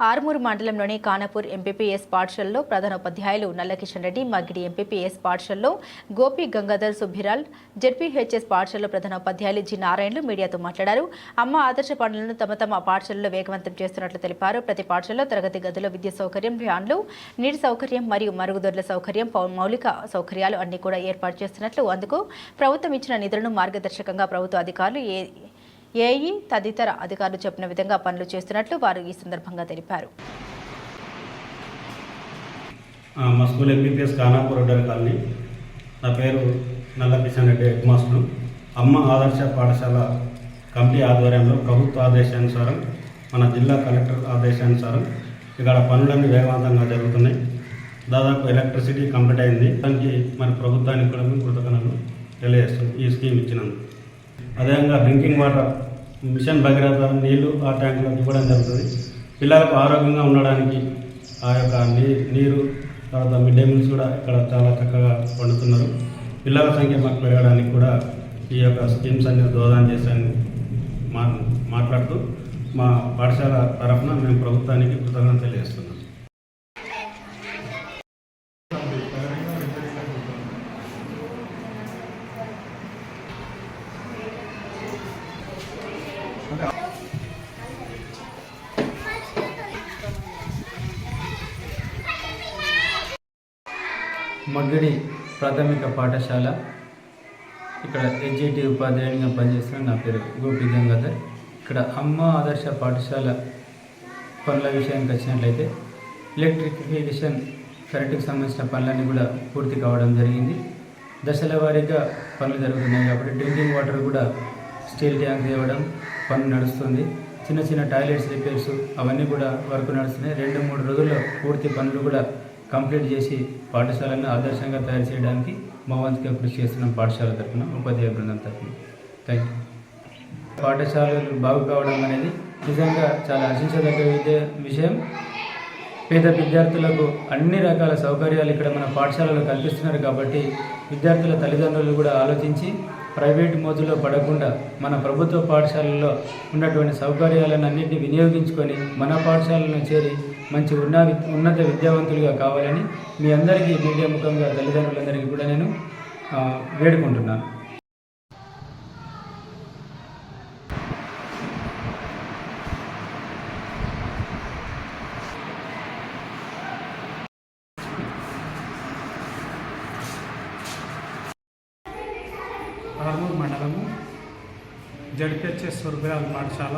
ఆర్మూరు మండలంలోని కానపూర్ ఎంపీపీఎస్ పాఠశాలలో ప్రధానోపాధ్యాయులు నల్లకిషన్ రెడ్డి మగిడి ఎంపీపీఎస్ పాఠశాలలో గోపి గంగాధర్ సుభిరాల్ జెడ్పీహెచ్ఎస్ పాఠశాలలో ప్రధానోపాధ్యాయులు జి నారాయణలు మీడియాతో మాట్లాడారు. అమ్మ ఆదర్శ పనులను తమ తమ పాఠశాలలో వేగవంతం చేస్తున్నట్లు తెలిపారు. ప్రతి పాఠశాలలో తరగతి గదిలో విద్యుత్ సౌకర్యం ఫ్యాన్లు నీటి సౌకర్యం మరియు మరుగుదొడ్ల సౌకర్యం పౌ- మౌలిక సౌకర్యాలు అన్ని కూడా ఏర్పాటు చేస్తున్నట్లు అందుకు ప్రభుత్వం ఇచ్చిన నిధులను మార్గదర్శకంగా ప్రభుత్వ అధికారులు ఏ ఏఈ తదితర అధికారులు చెప్పిన విధంగా పనులు చేస్తున్నట్లు వారు ఈ సందర్భంగా తెలిపారు. మస్కూల్ మా స్కూల్ ఎంబీపీఎస్ ఖానాపూర్ కాలనీ. నా పేరు నల్ల కిషన్ రెడ్డి హెడ్ మాస్టర్. అమ్మ ఆదర్శ పాఠశాల కమిటీ ఆధ్వర్యంలో ప్రభుత్వ ఆదేశానుసారం మన జిల్లా కలెక్టర్ ఆదేశానుసారం ఇక్కడ పనులన్నీ వేగవంతంగా జరుగుతున్నాయి. దాదాపు ఎలక్ట్రిసిటీ కంప్లీట్ అయింది. దానికి మన ప్రభుత్వానికి కూడా కృతజ్ఞతలు తెలియజేస్తున్నాం ఈ స్కీమ్ ఇచ్చినందుకు. అదేవిధంగా డ్రింకింగ్ వాటర్ మిషన్ భగీరథ నీళ్ళు ఆ ట్యాంకులకు ఇవ్వడం జరుగుతుంది. పిల్లలకు ఆరోగ్యంగా ఉండడానికి ఆ యొక్క నీ నీరు తర్వాత మిడ్ డే మీల్స్ కూడా ఇక్కడ చాలా చక్కగా వండుతున్నారు పిల్లల సంఖ్య మాకు పెరగడానికి కూడా ఈ యొక్క స్కీమ్స్ అన్ని దోహదం చేశాను మా మాట్లాడుతూ మా పాఠశాల తరఫున మేము ప్రభుత్వానికి కృతజ్ఞత తెలియజేస్తున్నాం. మగ్గిడి ప్రాథమిక పాఠశాల. ఇక్కడ ఎడ్జిటి ఉపాధ్యాయునిగా పనిచేస్తున్న నా పేరు గోపి గంగాధర్. ఇక్కడ అమ్మ ఆదర్శ పాఠశాల పనుల విషయానికి వచ్చినట్లయితే ఎలక్ట్రిఫికేషన్ కరెంటుకి సంబంధించిన పనులన్నీ కూడా పూర్తి కావడం జరిగింది. దశల వారీగా పనులు జరుగుతున్నాయి కాబట్టి డ్రింకింగ్ వాటర్ కూడా స్టీల్ ట్యాంక్ ఇవ్వడం పని నడుస్తుంది. చిన్న చిన్న టాయిలెట్స్ రిపేర్స్ అవన్నీ కూడా వర్క్ నడుస్తున్నాయి. రెండు మూడు రోజుల్లో పూర్తి పనులు కూడా కంప్లీట్ చేసి పాఠశాలను ఆదర్శంగా తయారు చేయడానికి మా వంతుగా కృషి చేస్తున్నాం పాఠశాల తరఫున ఉపాధ్యాయ బృందం తరఫున. థ్యాంక్ యూ పాఠశాలలు బాగు కావడం అనేది నిజంగా చాలా ఆశించదగ్గ విద్య విషయం. పేద విద్యార్థులకు అన్ని రకాల సౌకర్యాలు ఇక్కడ మన పాఠశాలలో కల్పిస్తున్నారు కాబట్టి విద్యార్థుల తల్లిదండ్రులు కూడా ఆలోచించి ప్రైవేట్ మోజులో పడకుండా మన ప్రభుత్వ పాఠశాలల్లో ఉన్నటువంటి సౌకర్యాలను అన్నింటినీ వినియోగించుకొని మన పాఠశాలను చేరి మంచి ఉన్న ఉన్నత విద్యావంతులుగా కావాలని మీ అందరికీ మీడియా ముఖంగా తల్లిదండ్రులందరికీ కూడా నేను వేడుకుంటున్నాను. ఆర్మూర్ మండలము జడ్పిహెచ్ఎస్ సురభిరాల్ పాఠశాల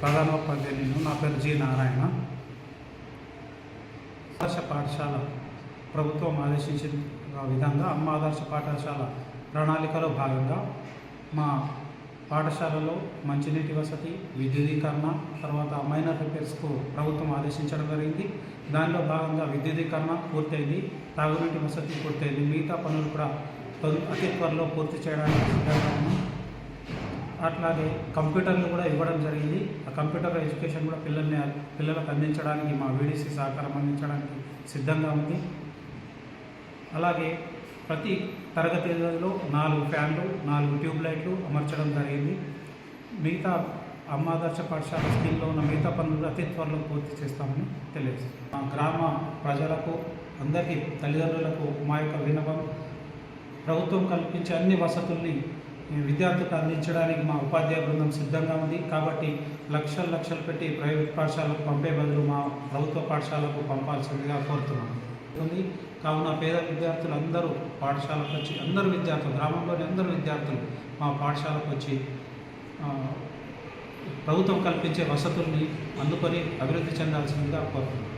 ప్రధానోపాధ్యాయులు నా పేరు జి నారాయణ. ఆదర్శ పాఠశాల ప్రభుత్వం ఆదేశించిన విధంగా అమ్మ ఆదర్శ పాఠశాల ప్రణాళికలో భాగంగా మా పాఠశాలలో మంచినీటి వసతి విద్యుదీకరణ తర్వాత మైనర్ రిపేర్స్కు ప్రభుత్వం ఆదేశించడం జరిగింది. దానిలో భాగంగా విద్యుదీకరణ పూర్తయింది తాగునీటి వసతి పూర్తయింది మిగతా పనులు కూడా అతి త్వరలో పూర్తి చేయడానికి సిద్ధంగా ఉన్నాం అట్లాగే కంప్యూటర్లు కూడా ఇవ్వడం జరిగింది. ఆ కంప్యూటర్ ఎడ్యుకేషన్ కూడా పిల్లల్ని పిల్లలకు అందించడానికి మా వీడీసీ సహకారం అందించడానికి సిద్ధంగా ఉంది. అలాగే ప్రతి తరగతిలో నాలుగు ఫ్యాన్లు నాలుగు ట్యూబ్ లైట్లు అమర్చడం జరిగింది. మిగతా అమ్మాదర్శ పాఠశాల స్కీమ్లో ఉన్న మిగతా పనులు అతి త్వరలో పూర్తి చేస్తామని తెలియజేస్తాం మా గ్రామ ప్రజలకు అందరికీ తల్లిదండ్రులకు మా యొక్క విన్నపం ప్రభుత్వం కల్పించే అన్ని వసతుల్ని విద్యార్థులకు అందించడానికి మా ఉపాధ్యాయ బృందం సిద్ధంగా ఉంది. కాబట్టి లక్షలు లక్షలు పెట్టి ప్రైవేట్ పాఠశాలకు పంపే బదులు మా ప్రభుత్వ పాఠశాలకు పంపాల్సిందిగా కోరుతున్నాం ఉంది. కావున పేద విద్యార్థులు అందరూ పాఠశాలకు వచ్చి అందరు విద్యార్థులు గ్రామంలోని అందరు విద్యార్థులు మా పాఠశాలకు వచ్చి ప్రభుత్వం కల్పించే వసతుల్ని అందుకొని అభివృద్ధి చెందాల్సిందిగా కోరుతున్నాం